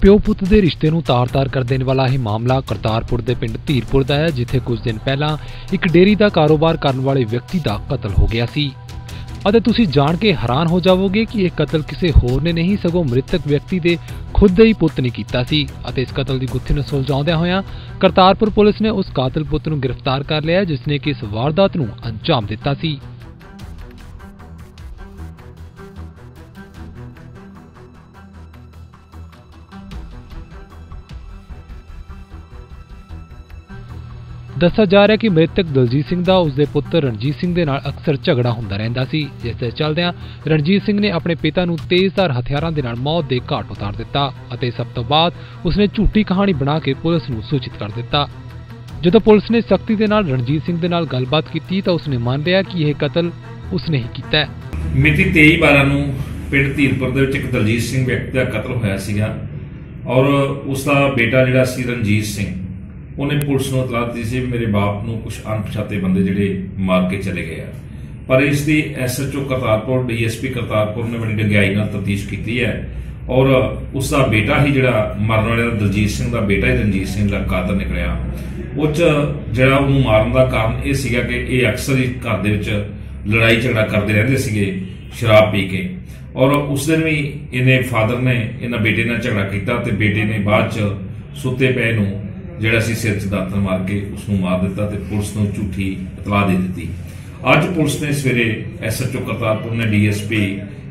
ਪਿਓ ਪੁੱਤ ਦੇ ਰਿਸ਼ਤੇ ਨੂੰ ਤਾਰ-ਤਾਰ ਕਰ ਦੇਣ ਵਾਲਾ ਇਹ ਮਾਮਲਾ ਕਰਤਾਰਪੁਰ ਦੇ ਪਿੰਡ ਧੀਰਪੁਰ ਦਾ ਹੈ, ਜਿੱਥੇ ਕੁਝ ਦਿਨ ਪਹਿਲਾਂ ਇੱਕ ਡੇਅਰੀ ਦਾ ਕਾਰੋਬਾਰ ਕਰਨ ਵਾਲੇ ਵਿਅਕਤੀ ਦਾ ਕਤਲ ਹੋ ਗਿਆ ਸੀ। ਅਤੇ ਤੁਸੀਂ ਜਾਣ ਕੇ ਹੈਰਾਨ ਹੋ ਜਾਵੋਗੇ ਕਿ ਇਹ ਕਤਲ ਕਿਸੇ ਹੋਰ ਨੇ ਨਹੀਂ, ਸਗੋਂ ਮ੍ਰਿਤਕ ਵਿਅਕਤੀ ਦੇ ਖੁਦ ਦੇ ਹੀ ਪੁੱਤ ਨੇ ਕੀਤਾ ਸੀ। ਅਤੇ ਇਸ ਕਤਲ ਦੀ ਗੁੱਥੀ ਨੂੰ ਸੁਲਝਾਉਂਦਿਆਂ ਹੋਇਆਂ ਕਰਤਾਰਪੁਰ ਪੁਲਿਸ ਨੇ ਉਸ ਕਾਤਲ ਪੁੱਤ ਨੂੰ ਗ੍ਰਿਫਤਾਰ ਕਰ ਲਿਆ, ਜਿਸ ਨੇ ਕਿ ਇਸ ਵਾਰਦਾਤ ਨੂੰ ਅੰਜਾਮ ਦਿੱਤਾ ਸੀ। ਦੱਸਿਆ ਜਾ ਰਿਹਾ ਕਿ ਮ੍ਰਿਤਕ ਦਲਜੀਤ ਸਿੰਘ ਦਾ ਉਸਦੇ ਪੁੱਤਰ ਰਣਜੀਤ ਸਿੰਘ ਦੇ ਨਾਲ ਅਕਸਰ ਝਗੜਾ ਹੁੰਦਾ ਰਹਿੰਦਾ ਸੀ, ਜਿਸ ਦੇ ਚੱਲਦਿਆਂ ਰਣਜੀਤ ਸਿੰਘ ਨੇ ਆਪਣੇ ਪਿਤਾ ਨੂੰ ਤੇਜ਼ਧਾਰ ਹਥਿਆਰਾਂ ਦੇ ਨਾਲ ਮੌਤ ਦੇ ਘਾਟ ਉਤਾਰ ਦਿੱਤਾ ਅਤੇ ਸਭ ਤੋਂ ਬਾਅਦ ਉਸਨੇ ਝੂਠੀ ਕਹਾਣੀ ਬਣਾ ਕੇ ਪੁਲਿਸ ਨੂੰ ਸੂਚਿਤ ਕਰ ਦਿੱਤਾ। ਜਦੋਂ ਪੁਲਿਸ ਨੇ ਸਖਤੀ ਦੇ ਨਾਲ ਰਣਜੀਤ ਸਿੰਘ ਦੇ ਨਾਲ ਗੱਲਬਾਤ ਕੀਤੀ ਤਾਂ ਉਸਨੇ ਮੰਨ ਲਿਆ ਕਿ ਇਹ ਕਤਲ ਉਸਨੇ ਹੀ ਕੀਤਾ ਹੈ। ਮਿਤੀ 23 12 ਨੂੰ ਪਿੰਡ ਧੀਰਪੁਰ ਦੇ ਵਿੱਚ ਇੱਕ ਦਲਜੀਤ ਸਿੰਘ ਵਿਅਕਤੀ ਦਾ ਕਤਲ ਹੋਇਆ ਸੀਗਾ ਔਰ ਉਸ ਦਾ ਬੇਟਾ ਜਿਹੜਾ ਸੀ ਰਣਜੀਤ ਸਿੰਘ। ਉਹਨੇ ਪੁਲਿਸ ਨੂੰ ਇਤਲਾਹ ਦਿੱਤੀ ਸੀ ਮੇਰੇ ਬਾਪ ਨੂੰ ਕੁਝ ਅਣਪਛਾਤੇ ਬੰਦੇ ਜਿਹੜੇ ਮਾਰ ਕੇ ਚਲੇ ਗਏ ਆ। ਪਰ ਇਸ ਦੀ ਐਸਐਚਓ ਕਰਤਾਰਪੁਰ ਡੀਐਸਪੀ ਕਰਤਾਰਪੁਰ ਨੇ ਬੜੀ ਡੰਗਿਆਈ ਨਾਲ ਤਫਤੀਸ਼ ਕੀਤੀ ਹੈ ਔਰ ਉਸ ਦਾ ਬੇਟਾ ਹੀ ਜਿਹੜਾ ਮਰਨ ਵਾਲੇ ਦਾ ਦਲਜੀਤ ਸਿੰਘ ਦਾ ਬੇਟਾ ਹੀ ਰਣਜੀਤ ਸਿੰਘ ਦਾ ਕਾਤਲ ਨਿਕਲਿਆ। ਉਹ 'ਚ ਜਿਹੜਾ ਉਹਨੂੰ ਮਾਰਨ ਦਾ ਕਾਰਨ ਇਹ ਸੀਗਾ ਕਿ ਇਹ ਅਕਸਰ ਹੀ ਘਰ ਦੇ ਵਿੱਚ ਲੜਾਈ ਝਗੜਾ ਕਰਦੇ ਰਹਿੰਦੇ ਸੀਗੇ ਸ਼ਰਾਬ ਪੀ ਕੇ। ਔਰ ਉਸ ਦਿਨ ਵੀ ਇਹਨੇ ਫਾਦਰ ਨੇ ਇਹਨਾਂ ਬੇਟੇ ਨਾਲ ਝਗੜਾ ਕੀਤਾ ਤੇ ਬੇਟੇ ਨੇ ਬਾਅਦ ਚ ਸੁੱਤੇ ਪਏ ਨੂੰ ਜਿਹੜਾ ਸੀ ਸਿਰ 'ਚ ਦਾਤਰ ਮਾਰ ਕੇ ਉਸ ਨੂੰ ਮਾਰ ਦਿੱਤਾ ਤੇ ਪੁਲਿਸ ਨੂੰ ਝੂਠੀ ਇਤਲਾਹ ਦੇ ਦਿੱਤੀ। ਅੱਜ ਪੁਲਿਸ ਨੇ ਸਵੇਰੇ ਐਸਐਚਓ ਕਰਤਾਰਪੁਰ ਨੇ ਡੀਐਸਪੀ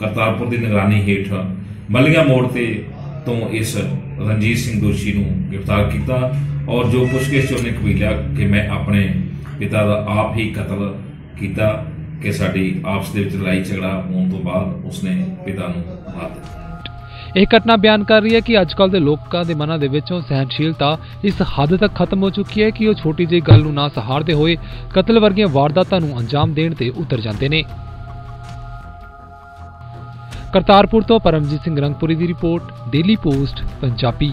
ਕਰਤਾਰਪੁਰ ਦੀ ਨਿਗਰਾਨੀ ਹੇਠ ਮਲੀਆਂ ਮੋੜ ਤੇ ਤੋਂ ਇਸ ਰਣਜੀਤ ਸਿੰਘ ਦੋਸ਼ੀ ਨੂੰ ਗ੍ਰਿਫਤਾਰ ਕੀਤਾ ਔਰ ਜੋ ਪੁੱਛਗਿੱਛ 'ਚ ਉਹਨੇ ਕਬੀਲਿਆ ਕਿ ਮੈਂ ਆਪਣੇ ਪਿਤਾ ਦਾ ਆਪ ਹੀ ਕਤਲ ਕੀਤਾ ਕਿ ਸਾਡੀ ਆਪਸ ਦੇ ਵਿੱਚ ਲੜਾਈ ਝਗੜਾ ਹੋਣ ਤੋਂ ਬਾਅਦ ਉਸਨੇ ਪਿਤਾ ਨੂੰ ਮਾਰ ਦਿੱਤਾ। ਇਹ ਘਟਨਾ ਬਿਆਨ ਕਰ ਰਹੀ ਹੈ ਕਿ ਅੱਜਕੱਲ ਦੇ ਲੋਕਾਂ ਦੇ ਮਨਾਂ ਦੇ ਵਿੱਚੋਂ ਸਹਿਨਸ਼ੀਲਤਾ ਇਸ ਹੱਦ ਤੱਕ ਖਤਮ ਹੋ ਚੁੱਕੀ ਹੈ ਕਿ ਉਹ ਛੋਟੀ ਜਿਹੀ ਗੱਲ ਨੂੰ ਨਾ ਸਹਾਰਦੇ ਹੋਏ ਕਤਲ ਵਰਗੀਆਂ ਵਾਰਦਾਤਾਂ ਨੂੰ ਅੰਜਾਮ ਦੇਣ ਤੇ ਉਤਰ ਜਾਂਦੇ ਨੇ। ਕਰਤਾਰਪੁਰ ਤੋਂ ਪਰਮਜੀਤ ਸਿੰਘ ਰੰਗਪੁਰੀ ਦੀ ਰਿਪੋਰਟ, ਡੇਲੀ ਪੋਸਟ, ਪੰਜਾਬੀ।